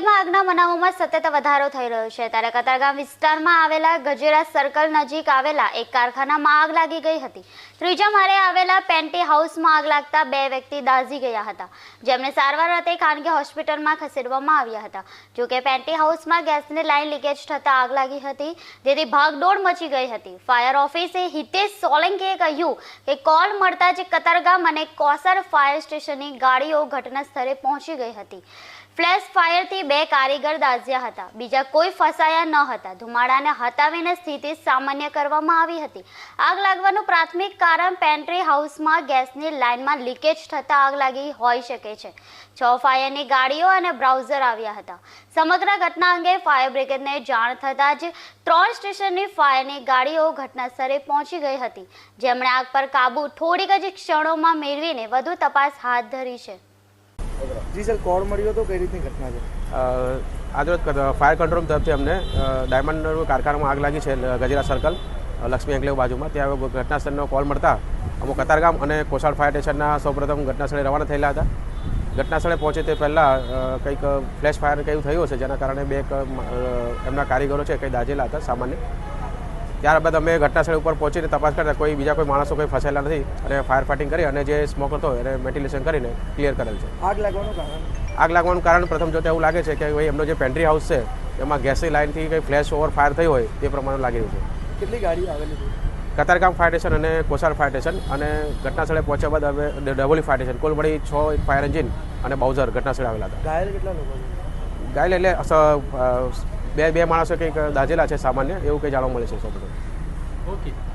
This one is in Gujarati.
સુરતમાં આગના બનાવોમાં સતત વધારો થઈ રહ્યો છે. ત્યારે કતારગામ વિસ્તારમાં આવેલા ગજેરા સર્કલ નજીક આવેલા એક કારખાનામાં આગ લાગી ગઈ હતી. ત્રીજા માળે આવેલા પેન્ટી હાઉસમાં આગ લાગતા બે વ્યક્તિ દાઝી ગયા હતા. જેમને સારવાર અર્થે ખાનગી હોસ્પિટલમાં ખસેડવામાં આવ્યા હતા. જોકે પેન્ટી હાઉસમાં ગેસની લાઇન લીકેજ થતાં આગ લાગી હતી. જેથી ભાગદોડ મચી ગઈ હતી. ફાયર ઓફિસે હિતેશ સોલંકીએ કહ્યું કે કોલ મળતા જ કતારગામ અને કોસર ફાયર સ્ટેશનની ગાડીઓ ઘટના સ્થળે પહોંચી ગઈ હતી. ફ્લેશ ફાયરથી બે કારીગર દાઝ્યા હતા. બીજા કોઈ ફસાયા ન હતા. ધુમાડાને હટાવીને સ્થિતિ સામાન્ય કરવામાં આવી હતી. આગ લાગવાનું પ્રાથમિક કારણ પેન્ટ્રી હાઉસમાં ગેસની લાઇનમાં લીકેજ થતાં આગ લાગી હોઈ શકે છે. છ ફાયરની ગાડીઓ અને બ્રાઉઝર આવ્યા હતા. સમગ્ર ઘટના અંગે ફાયર બ્રિગેડને જાણ થતાં જ ત્રણ સ્ટેશનની ફાયરની ગાડીઓ ઘટનાસ્થળે પહોંચી ગઈ હતી. જેમણે આગ પર કાબુ થોડીક જ ક્ષણોમાં મેળવીને વધુ તપાસ હાથ ધરી છે. જી સર કોલ મળ્યો તો કઈ રીતની ઘટના છે? આજરોજ ફાયર કંટ્રોલ તરફથી અમને ડાયમંડ કારખાનામાં આગ લાગી છે ગજેરા સર્કલ લક્ષ્મી એન્કલેવ બાજુમાં. ત્યાં ઘટના સ્થળનો કોલ મળતા અમુક કતારગામ અને કોસાળ ફાયર સ્ટેશનના સૌપ્રથમ ઘટના સ્થળે રવાના થયેલા હતા. ઘટના સ્થળે પહોંચે તે પહેલાં કંઈક ફ્લેશ ફાયર કયું થયું હશે, જેના કારણે બે એમના કારીગરો છે, કંઈ દાઝેલા હતા, સામાન્ય. ત્યારબાદ અમે ઘટના સ્થળ ઉપર પહોંચીને તપાસ કરતા કોઈ બીજા કોઈ માણસો કોઈ ફસાયેલા નથી અને ફાયર ફાઇટિંગ કરી અને જે સ્મોક હતો એને વેન્ટિલેશન કરીને ક્લિયર કરેલ છે. આગ લાગવાનું કારણ? આગ લાગવાનું કારણ પ્રથમ જોતા એવું લાગે છે કે ભાઈ એમનો જે પેન્ટ્રી હાઉસ છે એમાં ગેસની લાઇનથી કંઈ ફ્લેશ ઓવર ફાયર થઈ હોય તે પ્રમાણે લાગી રહ્યું છે. કેટલી ગાડી આવેલી છે? કતારગામ ફાયર સ્ટેશન અને કોસાર ફાયર સ્ટેશન અને ઘટનાસ્થળે પહોંચ્યા બાદ અમે ડબોલી ફાયર સ્ટેશન કુલ મળી છ ફાયર એન્જિન અને બાઉઝર ઘટના સ્થળે આવેલા હતા. ઘાયલ કેટલા લોકો ઘાયલ એટલે બે બે માણસો કંઈક દાઝેલા છે સામાન્ય એવું કંઈ જાણવા મળે છે સૌ ઓકે.